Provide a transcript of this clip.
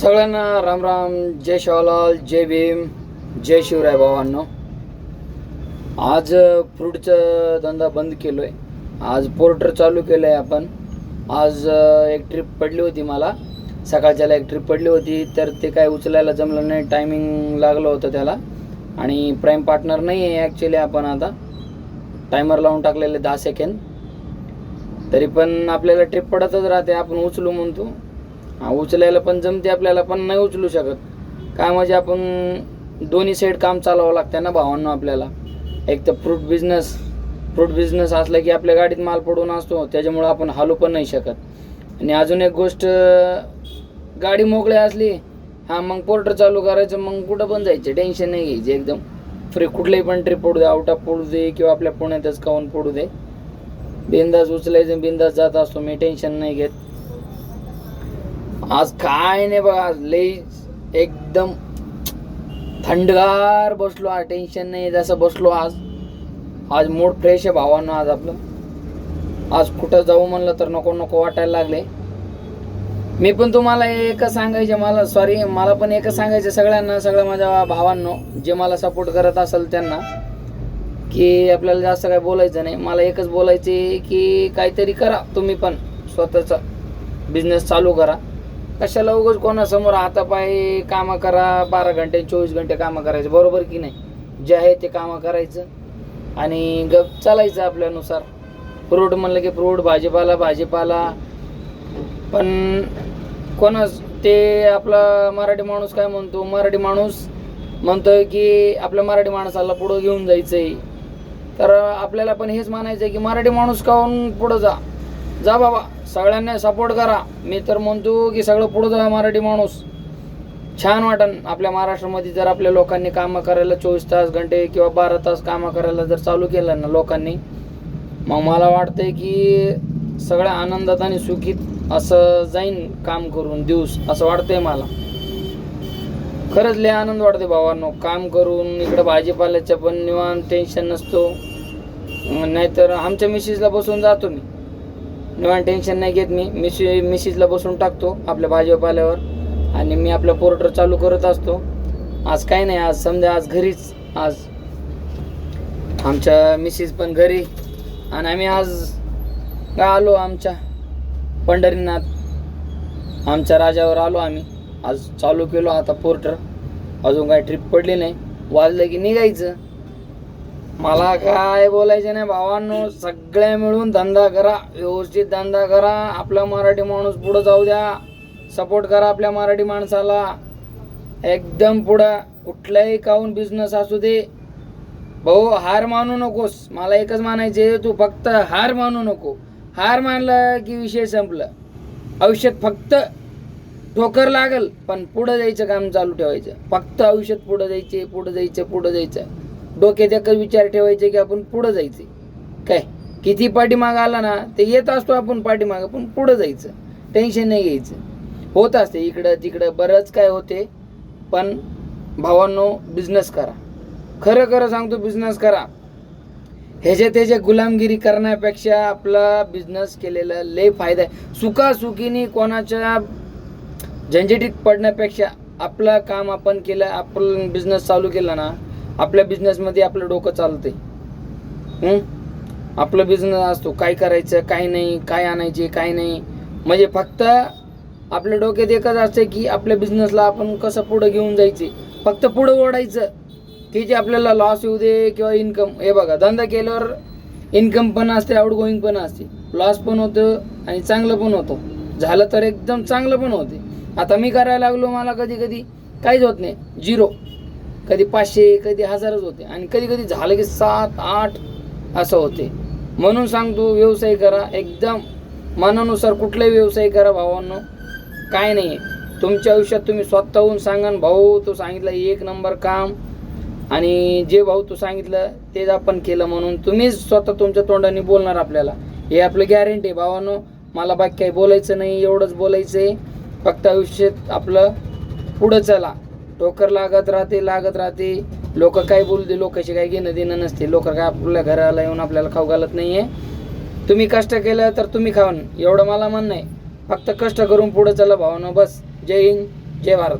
सगळ्यांना राम राम जय शिवालाल जय भीम जय शिवराय भावांनो. आज फ्रूटचं धंदा बंद केलो आहे आज पोर्टर चालू केलं आहे आपण. आज एक ट्रिप पडली होती मला. सकाळच्याला एक ट्रिप पडली होती तर ते काय उचलायला जमलं नाही टायमिंग लागलं होतं त्याला. आणि प्राईम पार्टनर नाही आहे ॲक्च्युली आपण आता. टायमर लावून टाकलेले दहा सेकंड तरी पण आपल्याला ट्रिप पडतच राहते आपण उचलू म्हणतो. हा उचलायला पण जमते आपल्याला पण नाही उचलू शकत. काय म्हणजे आपण दोन्ही साईड काम चालवावं लागतं ना भावांना आपल्याला. एक तर फ्रूट बिझनेस फ्रूट बिझनेस असला की आपल्या गाडीत माल पडून असतो त्याच्यामुळं आपण हालू पण नाही शकत. आणि अजून एक गोष्ट गाडी मोकळी असली हां मग पोर्टर चालू करायचं मग कुठं पण जायचं टेन्शन नाही घ्यायचं एकदम. फ्री कुठलीही पण ट्रिप पडू दे आउट ऑफ पडू दे किंवा आपल्या पुण्यातच काऊन पडू दे. बिंदास उचलायचं बिंदास जात असतो मी टेन्शन नाही घेत. आज काय नाही बघा आज लई एकदम थंडगार बसलो आज टेन्शन नाही जसं बसलो आज. आज मूड फ्रेश आहे भावांनो आज आपलं. आज कुठं जाऊ म्हणलं तर नको नको वाटायला लागले. मी पण तुम्हाला एकच सांगायचे मला सॉरी मला पण एकच सांगायचं सगळ्यांना सगळ्या माझ्या भावांनो जे मला सपोर्ट करत असेल त्यांना की आपल्याला जास्त काय बोलायचं नाही. मला एकच बोलायचे की काहीतरी करा तुम्ही पण स्वतःचा बिझनेस चालू करा. कशाला उगाच कोणासमोर हातापाय कामं करा बारा घंटे चोवीस घंटे कामं करायचं? बरोबर की नाही? जे आहे ते कामं करायचं. आणि गप चालायचं आपल्यानुसार. फ्रूट म्हणलं की फ्रूट भाजीपाला भाजीपाला. पण कोणाच ते आपला मराठी माणूस काय म्हणतो? मराठी माणूस म्हणतोय की आपल्या मराठी माणसाला पुढं घेऊन जायचंय. तर आपल्याला पण हेच म्हणायचं आहे की मराठी माणूस काहून पुढं जा? जा बाबा सगळ्यांना सपोर्ट करा. मी तर म्हणतो की सगळं पुढं जा मराठी माणूस. छान वाटन आपल्या महाराष्ट्रामध्ये जर आपल्या लोकांनी कामं करायला चोवीस तास घंटे किंवा बारा तास कामं करायला जर चालू केलं ना लोकांनी मग मला वाटतंय की सगळ्या आनंदात आणि सुखीत असं जाईन काम करून दिवस असं वाटतंय मला. खरंच लय आनंद वाटते भावांनो. काम करून इकडं भाजीपाल्याचं पण निवांत टेन्शन नसतो. नाहीतर आमच्या मिसेसला बसून जातो मी. निवांत टेन्शन नाही घेत मी. मिशी मिशीजला बसून टाकतो आपल्या भाजीपाल्यावर आणि मी आपलं पोर्टर चालू करत असतो. आज काय नाही आज समजा आज घरीच आज आमच्या मिशीज पण घरी. आणि आम्ही आज का आलो आमच्या पंढरीनाथ. आमच्या राजावर आलो आम्ही. आज चालू केलो आता पोर्टर अजून काय ट्रिप पडली नाही. वाजलं की निघायचं. मला काय बोलायचं नाही भावांनो सगळ्या मिळून धंदा करा व्यवस्थित धंदा करा. आपला मराठी माणूस पुढं जाऊ द्या. सपोर्ट करा आपल्या मराठी माणसाला. एकदम पुढं. कुठलाही काहून बिझनेस असू दे. भाऊ हार मानू नकोस. मला एकच मानायचे तू फक्त हार मानू नको. हार मानलं की विषय संपलं. आयुष्यात फक्त ठोकर लागल पण पुढं जायचं काम चालू ठेवायचं. फक्त आयुष्यात पुढं जायचे पुढं जायचं पुढं जायचं. डोक्यात एकच विचार ठेवायचे की आपण पुढं जायचे. काय? किती पाठीमाग आला ना ते येत असतो आपण पाठीमाग पण पुढं जायचं. टेन्शन नाही घ्यायचं. होत असते इकडं तिकडं बरंच काय होते पण भावांनो बिझनेस करा. खरं खरं सांगतो बिझनेस करा. ह्याच्या त्याच्या गुलामगिरी करण्यापेक्षा आपला बिझनेस केलेला लय फायदा आहे. सुखासुखीने कोणाच्या झंझटीत पडण्यापेक्षा आपलं काम आपण केलं आपण बिझनेस चालू केला ना आपल्या बिझनेसमध्ये आपलं डोकं चालतंय. हं? आपलं बिझनेस असतो. काय करायचं काय नाही काय आणायचे काय नाही. म्हणजे फक्त आपल्या डोक्यात एकच असतं की आपल्या बिझनेसला आपण कसं पुढं घेऊन जायचे फक्त पुढं ओढायचं. की जे आपल्याला लॉस येऊ दे किंवा इन्कम हे बघा धंदा केल्यावर इन्कम पण असते आउटगोईंग पण असते. लॉस पण होतं आणि चांगलं पण होतं. झालं तर एकदम चांगलं पण होते. आता मी करायला लागलो मला कधी कधी काहीच होत नाही. झिरो कधी पाचशे कधी हजारच होते. आणि कधी कधी झालं की सात आठ असं होते. म्हणून सांगतो व्यवसाय करा. एकदम मनानुसार कुठलाही व्यवसाय करा भावांनो. काय नाही आहे तुमच्या आयुष्यात तुम्ही स्वतःहून सांगा भाऊ तू सांगितलं एक नंबर काम. आणि जे भाऊ तू सांगितलं तेच आपण केलं म्हणून तुम्हीच स्वतः तुमच्या तोंडाने बोलणार आपल्याला. हे आपलं गॅरंटी आहे भावानो. मला बाकी काही बोलायचं नाही एवढंच बोलायचं आहे फक्त आयुष्यात आपलं पुढं चला. टोकर लागत राहते लागत राहते. लोक काय बोलते लोकांशी काही घेणं देणं नसते. लोक काय आपल्या घराला येऊन आपल्याला खाऊ घालत नाही आहे तुम्ही कष्ट केलं तर तुम्ही खाऊन. एवढं मला म्हणणं आहे. फक्त कष्ट करून पुढं चला भावनं बस. जय हिंद जय भारत.